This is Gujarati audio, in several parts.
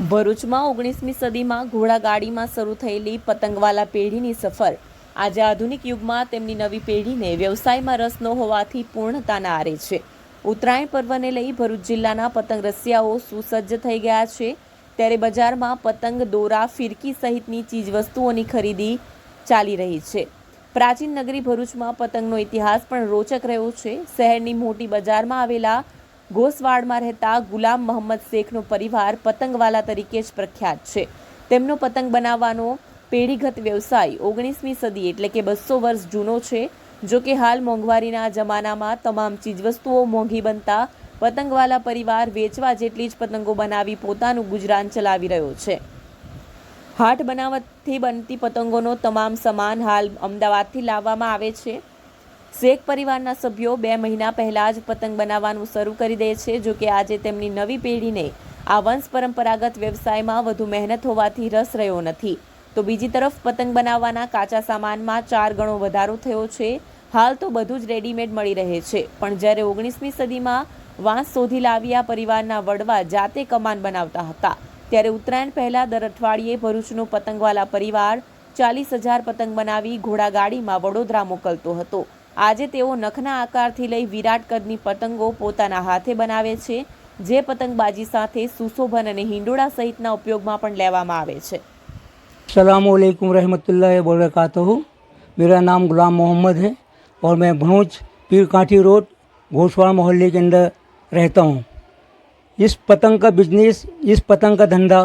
ભરૂચમાં ઓગણીસમી સદીમાં ઘોડાગાડીમાં શરૂ થયેલી પતંગવાલા પેઢીની સફર. આજે આધુનિક યુગમાં તેમની નવી પેઢીને વ્યવસાયમાં રસ ન હોવાથી પૂર્ણતાના આરે છે. ઉત્તરાયણ પર્વને લઈ ભરૂચ જિલ્લાના પતંગ રસિયાઓ સુસજ્જ થઈ ગયા છે. ત્યારે બજારમાં પતંગ, દોરા, ફિરકી સહિતની ચીજવસ્તુઓની ખરીદી ચાલી રહી છે. પ્રાચીન નગરી ભરૂચમાં પતંગનો ઇતિહાસ પણ રોચક રહ્યો છે. શહેરની મોટી બજારમાં આવેલા ઘોસવાડમાં રહેતા ગુલામ મોહમ્મદ શેખનો પરિવાર પતંગવાલા તરીકે જ પ્રખ્યાત છે. તેમનો પતંગ બનાવવાનો પેઢીગત વ્યવસાય ઓગણીસમી સદી એટલે કે બસો વર્ષ જૂનો છે. જો કે હાલ મોંઘવારીના જમાનામાં તમામ ચીજવસ્તુઓ મોંઘી બનતા પતંગવાલા પરિવાર વેચવા જેટલી જ પતંગો બનાવી પોતાનું ગુજરાન ચલાવી રહ્યો છે. હાટ બનાવટથી બનતી પતંગોનો તમામ સામાન હાલ અમદાવાદથી લાવવામાં આવે છે. શેખ પરિવારના સભ્યો બે મહિના પહેલા જ પતંગ બનાવવાનું શરૂ કરી દે છે, જો કે આજે તેમની નવી પેઢીને આ વંશ પરંપરાગત વ્યવસાયમાં વધુ મહેનત હોવાથી રસ રહ્યો નથી. તો બીજી તરફ પતંગ બનાવવાના કાચા સામાનમાં ચાર ગણો વધારો થયો છે. હાલ તો બધું જ રેડીમેડ મળી રહે છે. પણ જ્યારે ઓગણીસમી સદીમાં વાંસ શોધી લાવ્યા પરિવારના વડવા જાતે કમાન બનાવતા હતા, ત્યારે ઉત્તરાયણ પહેલા દર અઠવાડિયે ભરૂચનો પતંગવાલા પરિવાર ચાલીસ હજાર પતંગ બનાવી ઘોડાગાડીમાં વડોદરા મોકલતો હતો. આજે તેઓ નખના આકારથી લઈ વિરાટ કદની પતંગો પોતાના હાથે બનાવે છે જે પતંગબાજી સાથે સુશોભન અને હિંડોળા સહિતના ઉપયોગમાં પણ લેવામાં આવે છે सलामकुम रहमतुल्लाहि वबरकातुहू मेरा नाम गुलाम मोहम्मद है और मैं भनोज पीर काठी रोड घोषवाड़ा मोहल्ले के अंदर रहता हूँ इस पतंग का बिजनेस इस पतंग का धंधा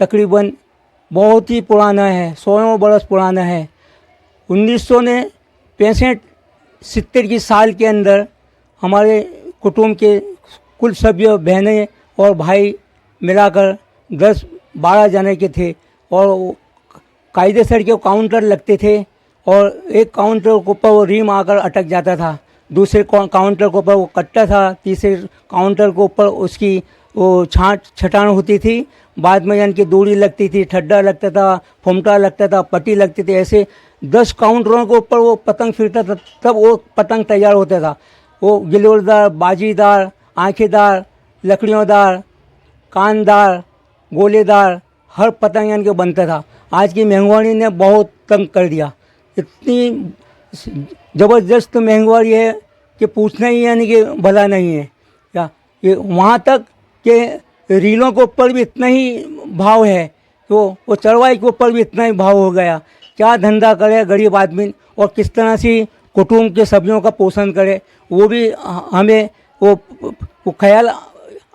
तकरीबन बहुत ही पुराना है सौ बरस पुराना है उन्नीस सौ ने पैंसठ सितर की साल के अंदर हमारे कुटुंब के कुल सभ्य बहनें और भाई मिलाकर दस बारह जने के थे और कायदे सर के काउंटर लगते थे और एक काउंटर के ऊपर वो रीम आकर अटक जाता था। दूसरे काउंटर के ऊपर वो कट्टा था। तीसरे काउंटर के ऊपर उसकी वो छाट छटान होती थी, बाद में यानी कि दूरी लगती थी, ठड्डा लगता था, फुमटा लगता था पट्टी लगती थी, ऐसे दस काउंटरों के ऊपर वो पतंग फिरता था, तब वो पतंग तैयार होता था। वो गिलोरदार बाजीदार, आँखेदार, लकड़ियोंदार, कानदार, गोलेदार, हर पतंग यानी कि बनता था। आज की महँगाई ने बहुत तंग कर दिया। इतनी ज़बरदस्त महँगाई है कि पूछना ही यानी कि भला नहीं है। क्या ये वहाँ तक कि रीलों के ऊपर भी इतना ही भाव है तो वो चरवाई के ऊपर भी इतना ही भाव हो गया। क्या धंधा करे गरीब आदमी और किस तरह से कुटुंब के सब्जियों का पोषण करे वो भी हमें वो, वो ख्याल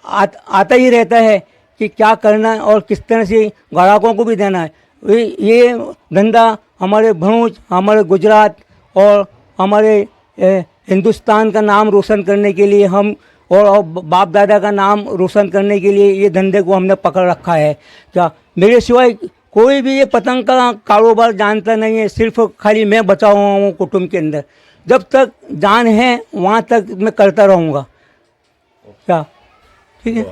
आ, आता ही रहता है कि क्या करना है और किस तरह से ग्राहकों को भी देना है। ये धंधा हमारे भरूच हमारे गुजरात और हमारे हिंदुस्तान का नाम रोशन करने के लिए हम और बाप दादा का नाम रोशन करने के लिए ये धंधे को हमने पकड़ रखा है। क्या मेरे सिवाय कोई भी ये पतंग का कारोबार जानता नहीं है, सिर्फ़ खाली मैं बचा हुआ हूँ कुटुंब के अंदर। जब तक जान है, वहाँ तक मैं करता रहूँगा। क्या? ठीक है?